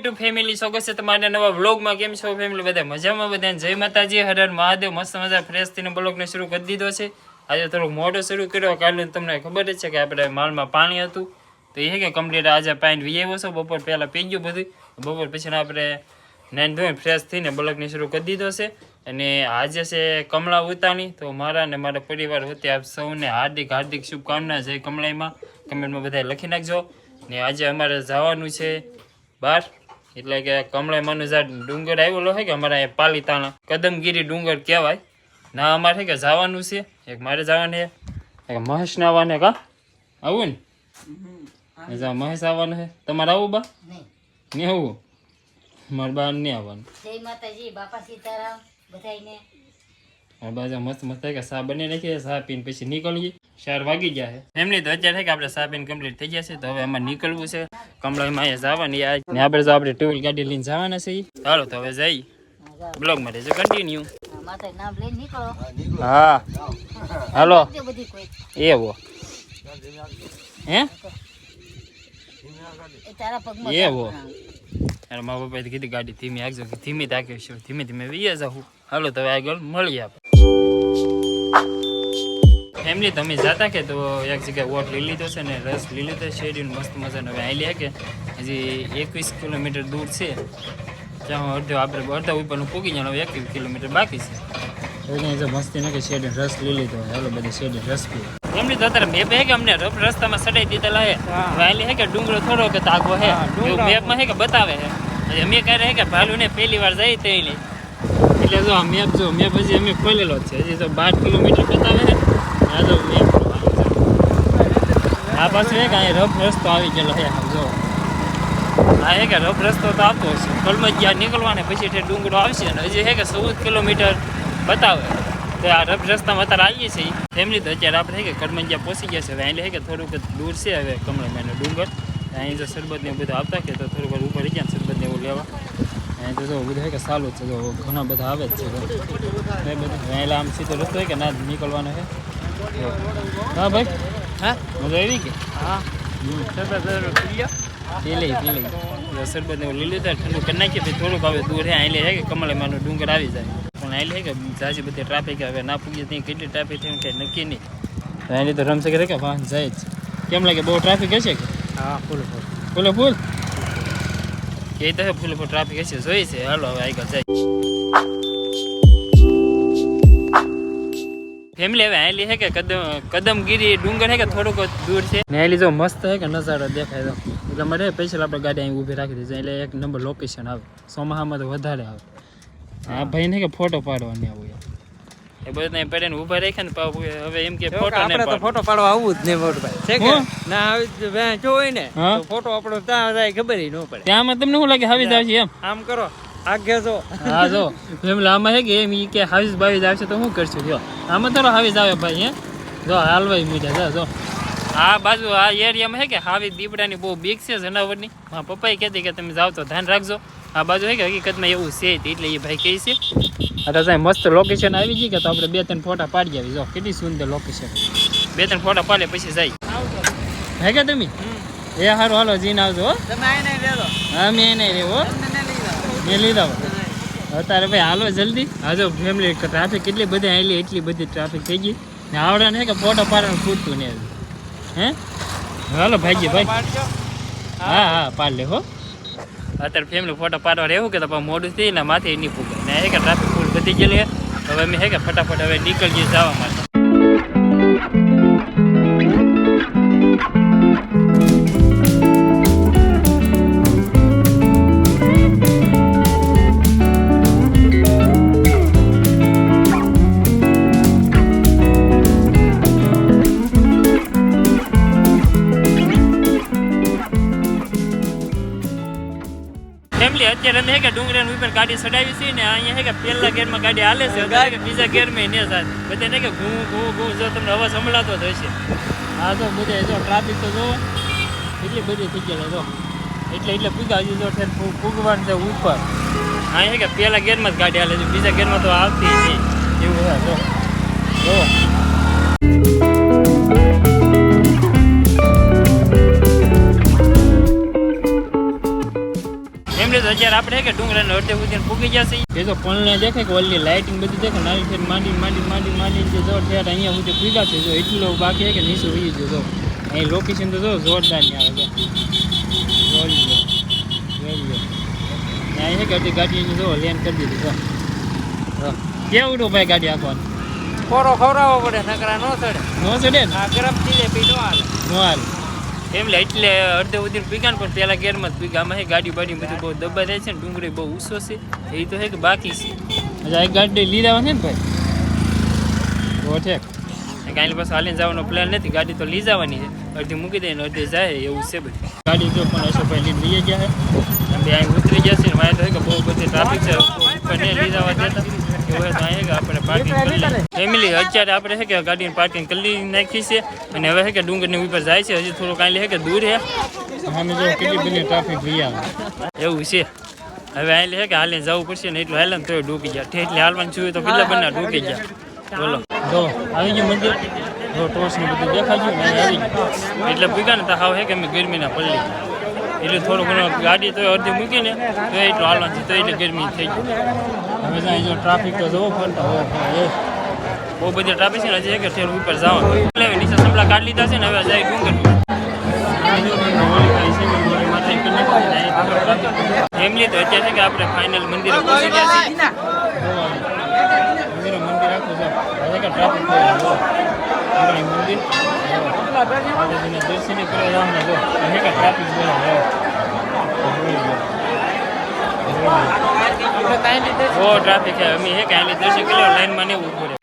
YouTube family સ્વાગત છે તમારા નવા વ્લોગમાં કેમ છો ફેમિલી બધા મજામાં બધા જય માતાજી, હર હર મહાદેવ, મસ્ત મજા ફ્રેશ થઈને બ્લોગને શરૂ કરી દીધો છે. આજે થોડુંક મોડો શરૂ કર્યો, કાલે તમને ખબર જ છે કે આપણે માલમાં પાણી હતું. તો એ કે કમ્પ્લીટ આજે પાણી વી આવ્યો છો, બપોર પહેલાં પી ગયું બધું. બપોર પછી આપણે નાઈન ધોઈને ફ્રેશ થઈને બ્લોગને શરૂ કરી દીધો છે. અને આજે છે કમળા ઉતાની, તો મારા અને મારા પરિવાર વતી આપ સૌને હાર્દિક હાર્દિક શુભકામના જય કમળાઈમાં. કમેન્ટમાં બધા લખી નાખજો. ને આજે અમારે જવાનું છે બહાર એટલે કે કમળે ઝાડ ડુંગર આવેલો છે કે અમારા અહીંયા પાલીતાણા કદમગીરી ડુંગર કહેવાય. ના અમારે કે જવાનું છે. એક મારે જવાનું છે. એક મહેશ ને આવવાને કા? આવું ને? જા મહેશ આવવાનું છે? તમારે આવું બા? નહીં. આવું? મારા બા નહીં આવવાનું. જય માતાજી બાપા સીતારામ બધાયને. આ બાજુ મસ્ત મસ્ત કે સા બની નાખીએ સા પીને પછી નીકળીએ. ચાર વાગી ગયા છે. એમની તો અત્યારે કે આપણે સા પીને કમ્પ્લીટ થઈ ગયા છે તો હવે એમાં નીકળવું છે. કમળામાં અહીંયા જવાની ને આપણે તો આપણે ટુ ગાડી લઈને જવાના છે. ચાલો તો હવે જઈ. બ્લોગ. બ્લોગમાં રહેજો કન્ટિન્યુ હા, હાલો. એવો હે. એ તારા પગમાં એવો. કીધી ગાડી ધીમી આગજો ધીમી તાક્યો ધીમે ધીમે વીએ જાઉં હાલો તો હવે આગળ મળીએ આપણે. ફેમિલી તમે જતા કે તો એક જગ્યાએ વોટ લઈ લીધો છે ને રસ લઈ લીધો છે મસ્ત મજાનો. હવે આઈ કે હજી એકવીસ કિલોમીટર દૂર છે. ત્યાં અડધો આપણે અડધા ઉપરનું પૂગી જવાનું એકવીસ કિલોમીટર બાકી છે. એટલે જો મસ્તી નથી શેરડીનો રસ લઈ લીધો. હાલો બધી શેરડીનો રસ પી એમની તો અત્યારે મેપ હે કે અમને રફ રસ્તામાં સડાઈ દીધેલા હે. વાયલી હે કે ડુંગરો થોડો કે તાગો હે. એવું મેપમાં હે કે બતાવે હે. હજી અમે ક્યારે હે કે ભાલુ ને પહેલી વાર જઈ તે એટલે જો આ મેપ જો મેપ હજી અમે ખોલેલો છે. હજી તો બાર કિલોમીટર બતાવે હે આ જો મેપ આ પાછું હે કે અહીં રફ રસ્તો આવી ગયેલો હે આમ જો આ હે કે રફ રસ્તો તો આવતો હશે કલમજિયા નીકળવાને પછી તે ડુંગરો આવશે ને હજી હે કે ચૌદ કિલોમીટર બતાવે તો આ રફ રસ્તામાં અત્યારે આવીએ છીએ ફેમિલી તો અત્યારે આપણે હે કે કડમંજિયા પહોંચી ગયા છે હવે અહીં હે કે થોડુંક દૂર છે હવે કમળામાંનો ડુંગર અહીં જો શરબત ને એવું બધું આપતા કે તો થોડુંક વાર ઉપર રહી ગયા શરબત ને એવું લેવા અહીં તો જો બધું હે કે સારું જ છે જો ઘણા બધા આવે જ છે જો. એ બધું અહીં આમ સીધો રસ્તો હોય કે ના નીકળવાનો છે જો. હા ભાઈ હા? મજા આવી કે? હા. પી લઈ પી લઈ. શરબત ને લઈ ઠંડુ કરી નાખીએ પછી થોડુંક હવે દૂર હે અહીં હે કે કમળામાંનો ડુંગર આવી જાય. પણ અહીં હે કે જાજી બધી ટ્રાફિક હવે ના પૂગીએ ત્યાં કેટલી ટ્રાફિક થઈ કંઈ નક્કી નહીં. અહીં તો રમશે કરે કે વાહન જાય જ કેમ લાગે બહુ ટ્રાફિક હશે કે? હા ફૂલ ફૂલ. ફૂલે ફૂલ? એ તો ફૂલે ફૂલ ટ્રાફિક હશે જોઈ છે. હાલો હવે આગળ જાય. ફેમિલી હવે આયેલી છે કે કદમ કદમગીરી ડુંગર છે કે થોડુંક જ દૂર છે? ને આયેલી જો મસ્ત હે કે નજારો દેખાય તો. એટલે મારે પૈસા આપણે ગાડી અહીં ઊભી રાખી દીધી એટલે એક નંબર લોકેશન આવે. સોમાહામાં તો વધારે આવે. આ ભાઈ ને કે ફોટો પાડવાની આવું યાર એ બધું ત્યાં પડે ઊભા રાખ્યા ને હવે એમ કે ફોટો આપણે તો ફોટો પાડવા આવું જ નહીં મોટભાઈ છે કે ના આવી જ વેં જો ને ફોટો આપણો ત્યાં જાય ખબર ન પડે. ત્યાંમાં તમને શું લાગે? આવી આવશે એમ. આમ કરો. આગે જો. હા જો. આમાં હે કે એમ ઈ કે હાવીસ બાવીસ આવશે તો શું કરશું? જો. આમાં તારો હાવીસ આવે ભાઈ હે? જો હાલવાય મીઠા જો જો. આ બાજુ આ એરિયામાં હે કે હાવી દીપડાની બહુ બીક છે જનાવરની. મારા પપ્પાએ કહેતી કે તમે જાઓ તો ધ્યાન રાખજો. આ બાજુ હે કે હકીકતમાં એવું છે એટલે એ ભાઈ કહે છે. અરે સાહેબ મસ્ત લોકેશન આવી ગઈ કે તો આપણે બે ત્રણ ફોટા પાડી આવી જો કેટલી સુંદર લોકેશન બે ત્રણ ફોટા પાડે પછી જાય. હે કે તમે? એ સારું હાલો જીન આવજો હો. તમે આઈને લે લો હા. મેં મેં લીધા અત્યારે ભાઈ હાલો જલ્દી. હાજો ફેમિલી ટ્રાફિક કેટલી બધી આવેલી એટલી બધી ટ્રાફિક થઈ ગઈ. ને આવડે ને કે ફોટો પાડવાનું ખૂટતું નહીં હે? હાલો ભાઈ. ભાઈ હા. હા પાડ લે હો. અત્યારે ફેમિલી ફોટો પાડવા રહેવું કે તો મોડું થઈ ને માથે નહીં પૂગે ને હે કે ટ્રાફિક ફૂલ બધી ગયેલી હવે અમે હે કે ફટાફટ હવે નીકળીએ જવા માટે. અત્યારે અમે હે કે ડુંગરા ઉપર ગાડી ચડાવી છે ને અહીંયા હે કે પહેલા ગેરમાં ગાડી હાલે છે કે બીજા ગેરમાં ને સાહેબ બધે ને કે ઘૂ ઘૂ ઘૂ જો તમને અવાજ સંભળાતો જ હશે. હા તો બધે જો ટ્રાફિક તો જો એટલી બધી થઈ ગયેલો જો. એટલે એટલે પૂગા હજી જો ફૂગવાનું છે ઉપર. અહીંયા કે પહેલા ગેરમાં જ ગાડી હાલે છે બીજા ગેરમાં તો આવતી નહીં. એવું હોય જો. જો. એમને આપણે હે કે ડુંગરાને અડધે સુધી પૂગી જશે. એ તો પલને દેખે કે ઓલી લાઇટિંગ બધી દેખે નાની ફેર માંડી માંડી માંડી માંડી જે જો ઠેર અહીંયા સુધી પૂગા છે. જો એટલું બાકી હે કે નીચું વહી ગયું જો અહીં લોકેશન તો જો જોરદારની આવે જો જોઈ લો જોઈ લો. ત્યાં હે કે અડધી ગાડીની જો લેન કરી દીધી જો જો. કેવું ઉડો ભાઈ ગાડી આખવાની? કોરો ખવડાવવો પડે નકરા નો ચડે. નો ચડે ને? આ ગરમ જિલેબી નો હાલે. નો હાલ. એમ એટલે અડધે ઉધી પીગા પણ પેલા ગેરમાં જ પીગા આમાં ગાડી બાડી બધું બહુ દબા જાય છે ને, ડુંગળી બહુ ઊંચો છે. એ તો હે કે બાકી છે. હજી એક ગાડી લઈ જવા છે ને ભાઈ? બહુ ઠેક. કાંઈ પાસે હાલીને જવાનો પ્લાન નથી. ગાડી તો લઈ જવાની છે. અડધી મૂકી દઈને અડધે જાય, એવું છે બધું. ગાડી જો પણ હશે ભાઈ લઈ ગયા છે. બે ઉતરી જશે ને મારે તો કે બહુ બધી ટ્રાફિક છે. પણ લઈ જવા દેતા. ફેમિલી અત્યારે આપણે હે કે ગાડીની પાર્કિંગ કરી નાખી છે અને હવે હે કે ડુંગરની ઉપર જાય છે. હજી થોડું કાંઈ હે કે દૂર છે. સામે જો કેટલી બધી ટ્રાફિક આવે. એવું છે. હવે અહીં હે કે હાલે જવું પડશે ને એટલું હાલે ને તોય ડૂબી ગયા. ઠેઠલી હાલવાનું છું તો કેટલા બંને ડૂબી ગયા. બોલો. જો આવી ગયું મંદિર. જો ટોર્ચ ને બધું દેખાઈ ને આવી ગયું. એટલે ભૂગા ને તો હાવ હે કે અમે ગરમીના પલ્લી. એટલે થોડું ઘણું ગાડી તો અડધી મૂકીને તો એટલું હાલવાનું છે તો એટલે ગરમી થઈ ગઈ. હવે ત્યાં જો ટ્રાફિક તો જોવો એ. બહુ બધી ટ્રાફિક છે ને હજી એક ઠેર ઉપર જવાનું. નીચે સંભળા કાઢી લીધા છે ને હવે જાય ડુંગર ફેમિલી તો અત્યારે છે કે આપણે ફાઇનલ મંદિરે પહોંચી ગયા છીએ. મંદિરે મંદિર આખું છે. કે ટ્રાફિક મંદિર. દર્શને કરવા જવાના જો. કે ટ્રાફિક બોલા બહુ ટ્રાફિક છે. અમે હે કાલે દર્શન કરી લાઈનમાં ને ઊભું રહે.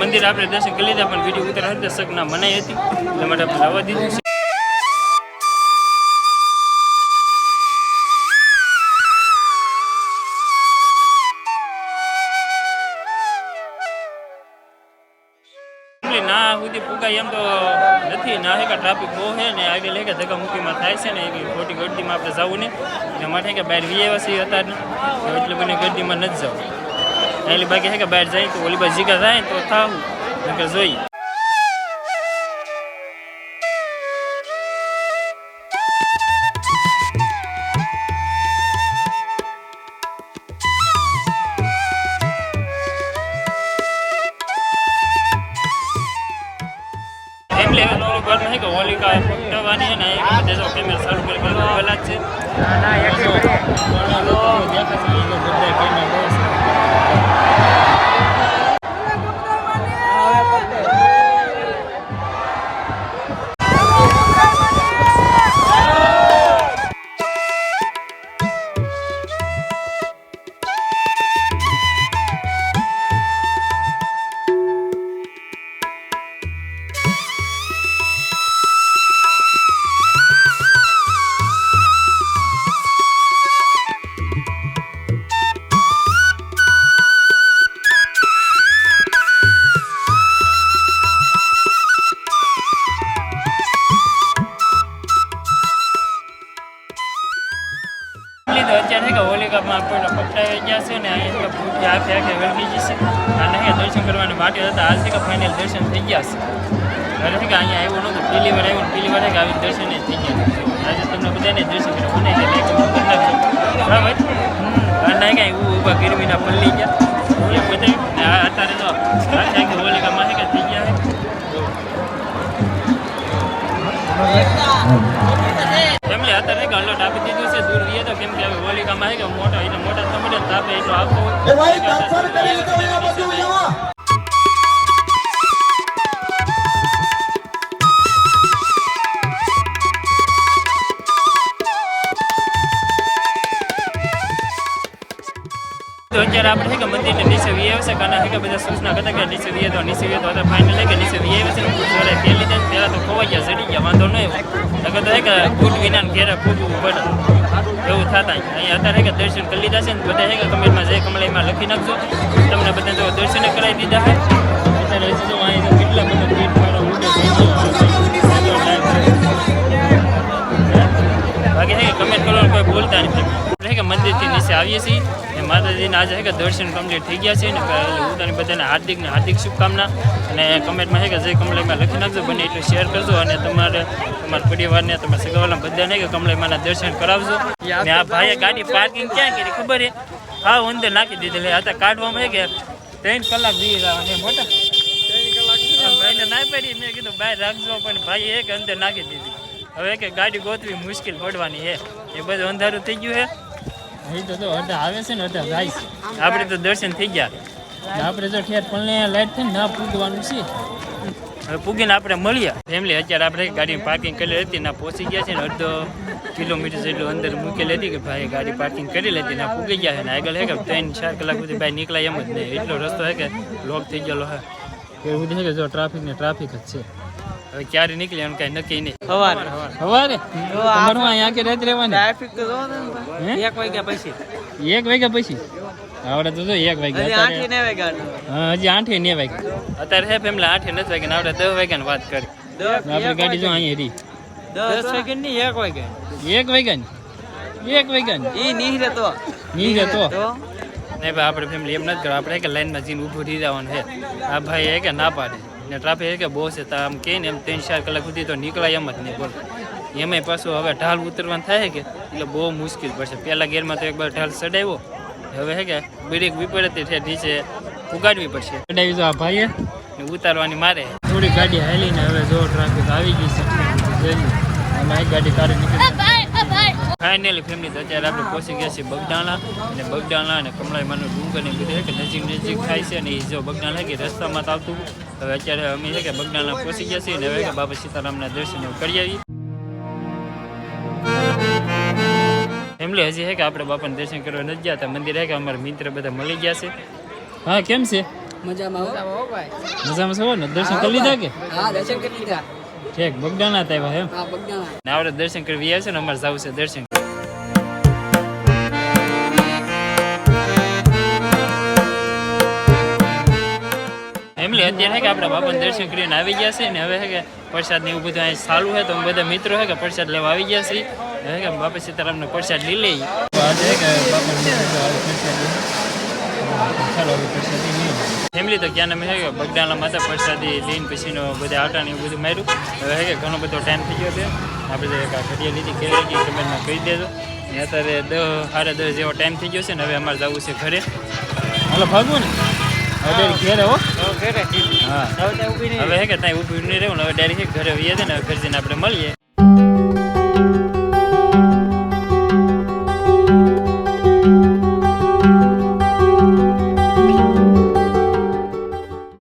મંદિર આપણે દર્શન કરી લીધા, પણ વીડિયો ઉતર હતી સગના મનાઈ હતી. એટલે માટે આપણે રવા દીધું સુધી પુગાય એમ તો નથી. ના હે ટ્રાફિક બહુ છે ને આગળ લે કે ધક્કા થાય છે ને એવી ખોટી ગરદીમાં આપણે જવું ને. એટલે માટે કે બહાર વી હતા છીએ અત્યારે એટલે બને ગરદીમાં નથી જવું. એટલે બાકી છે કે બહાર જાય તો ઓલી બાજુ જીગા થાય તો થાવું. નકર જોઈએ. હોલિકા ફૂટવાની છે ને એ બધે જો કેમેરા ચાલુ કરી પહેલા જ છે. છે ને અહીંયા આખે આખે વળગી જશે અને અહીંયા દર્શન કરવાની માટે હતા આજથી કે ફાઇનલ દર્શન થઈ ગયા છે. હવે કે અહીંયા આવ્યો નહોતું, પહેલી વાર આવ્યું પહેલી વાર કે આવી દર્શન થઈ ગયા. આજે તમને બધાને દર્શન કર્યું નાખજો બરાબર? અને એવું ઊભા ગરમીના પલ્લી ગયા. એ બધા અત્યારે તો આખે છે ફેમિલી અત્યારે કે અલર્ટ આપી દીધું છે દૂર રહીએ તો કેમ કે હવે હોલિકામાં છે કે મોટા એટલે મોટા તો મળે તાપે એટલો આપતો હોય એ ભાઈ ટ્રાન્સફર કરી તમે આ બાજુ જવા તો અત્યારે આપણે છે કે મંદિરને નીચે વી આવશે કારણ છે કે બધા સૂચના કરતા કે નીચે વીએ તો નીચે વીએ તો અત્યારે ફાઇનલ કે નીચે વી આવશે ને જોડે ફેર લીધા ને પહેલાં તો ખોવાઈ ગયા ચડી ગયા વાંધો નહીં નકર તો કે ફૂટ વિના ઘેરે ફૂટવું પડે. એવું થતા અહીંયા અત્યારે કે દર્શન કરી લીધા છે ને બધા હે કે કમેન્ટમાં જય કમળાઈમાં લખી નાખજો. તમને બધા જો દર્શન કરાવી દીધા હે અત્યારે હજી જો અહીંયા કેટલા બધા બાકી હે કે કમેન્ટ કરવાનું કોઈ બોલતા નથી. હે કે મંદિર મંદિરથી નીચે આવીએ છીએ અને માતાજીના આજે હે કે દર્શન કમ્પ્લીટ થઈ ગયા છે ને હું બધાને હાર્દિક ને હાર્દિક શુભકામના. અને કમેન્ટમાં હે કે જય કમલાઈમાં લખી નાખજો, બને એટલું શેર કરજો અને તમારે તમારા પરિવારને તમારા સગાવાલા બધાને કે કમલાઈમાના દર્શન કરાવજો. ને આ ભાઈએ ગાડી પાર્કિંગ ક્યાં કરી ખબર હે હા અંદર નાખી દીધેલી હતા કાઢવામાં હે કે ત્રણ કલાક વી રહ્યા અને મોટા. ભાઈને ના પડી મેં કીધું બહાર રાખજો. પણ ભાઈ એક અંદર નાખી દીધી. હવે કે ગાડી ગોતવી મુશ્કેલ પડવાની છે. એ બધું અંધારું થઈ ગયું છે. અહીં તો અડધા આવે છે ને અડધા જાય છે. આપણે તો દર્શન થઈ ગયા. ને આપણે જો ઠેર પણ લાઈટ થઈને ના પૂગવાનું છે. હવે પૂગીને આપણે મળ્યા ફેમિલી અત્યારે આપણે ગાડી પાર્કિંગ કરેલી હતી ના પહોંચી ગયા છે ને અડધો કિલોમીટર જેટલું અંદર મૂકેલી હતી કે ભાઈ ગાડી પાર્કિંગ કરી લેતી ના પૂગી ગયા છે ને આગળ હે કે ત્રણ ચાર કલાક સુધી ભાઈ નીકળાય એમ જ નહીં. એટલો રસ્તો હે કે લોક થઈ ગયેલો હે. એવું છે કે જો ટ્રાફિક ને ટ્રાફિક જ છે. હવે ક્યારે નીકળે એમ કઈ નક્કી નહીં. સવારે. સવારે? તમારું અહીંયા કે રાત રહેવાની? ટ્રાફિક તો એક વાગ્યા પછી. એક વાગ્યા પછી? આવડે તો એક વાગ્યા હજી આઠે ને વાગ્યા હા હજી આઠે ને વાગ્યા અત્યારે હે ફેમિલી આઠે નથી વાગ્યા ને આપણે દસ વાગ્યાની વાત કરી. આપણી ગાડી જો અહીંયા રહી દસ વાગ્યા ની એક વાગ્યા એક વાગ્યાની એક વાગ્યાની ઈ નહીં રહેતો. નહીં તો તો નહીં ભાઈ આપણે ફેમિલી એમ નથી કરવા. આપણે કે લાઈનમાં જઈને ઊભું રહી જવાનું છે. આ ભાઈ એ કે ના પાડે. ને ટ્રાફિક એ કે બહુ છે તો આમ કે ને એમ ત્રણ ચાર કલાક સુધી તો નીકળાય એમ જ નહીં બોલ. એમાંય પાછું હવે ઢાલ ઉતરવાનું થાય કે? એટલે બહુ મુશ્કેલ પડશે. પહેલાં ગેરમાં તો એક બાર ઢાલ ચડાવ્યો હવે હે કે બ્રેક વિપરીત છે નીચે ઉગાડવી પડશે. ચડાવી જો આ ભાઈએ. ને ઉતારવાની મારે. થોડી ગાડી હાલીને હવે જો ટ્રાફિક આવી ગઈ છે જલ્દી ગાડી કાઢી નીકળી ફાઇનલી ફેમિલી તો અત્યારે આપણે પહોંચી ગયા છીએ બગડાણા અને બગડાણા અને કમળાઈમાનું ડુંગર ને બધું કે નજીક નજીક થાય છે અને એ જો બગડાણા કે રસ્તામાં આવતું. હવે અત્યારે અમે છે કે બગડાણા પહોંચી ગયા છીએ અને હવે કે બાબા સીતારામના દર્શન કરી આવીએ. ફેમિલી હજી હે કે આપણે બાપાને દર્શન કરવા નથી ગયા હતા મંદિર હે કે અમારા મિત્ર બધા મળી ગયા છે. હા કેમ છે? મજામાં હો. ભાઈ. મજામાં છો? ને દર્શન કરી લીધા કે? હા દર્શન કરી લીધા. ઠેક બગડાના આવ્યા એમ? હા બગડાના ને આપણે દર્શન કરવી આવ્યા છે ને અમારે જવું છે દર્શન ફેમિલી અત્યારે છે કે આપણે બાપાને દર્શન કરીને આવી ગયા છે ને હવે છે કે પ્રસાદ ને એવું બધું અહીં ચાલુ છે તો અમે બધા મિત્રો છે કે પ્રસાદ લેવા આવી ગયા છીએ. કે બાપા સીતારામને પ્રસાદ લઈ લઈએ આજે કે ફેમિલી તો ક્યાં છે કે બગડાના માતા પ્રસાદી લઈને પછીનો બધા આટા ને એવું બધું માર્યું. હવે કે ઘણો બધો ટાઈમ થઈ ગયો છે. આપણે ઘડિયા લીધી કેવી લાગી કમેન્ટમાં કહી દેજો. ને અત્યારે દસ સાડા દસ જેવો ટાઈમ થઈ ગયો છે ને હવે અમારે જવું છે ઘરે. હાલો ભાગવું ને. હવે હો. ઘરે હા. હવે કે ત્યાં ઊભું નહીં રહેવું હવે ડાયરેક્ટ ઘરે વહીએ છે ને ઘરે જઈને આપણે મળીએ.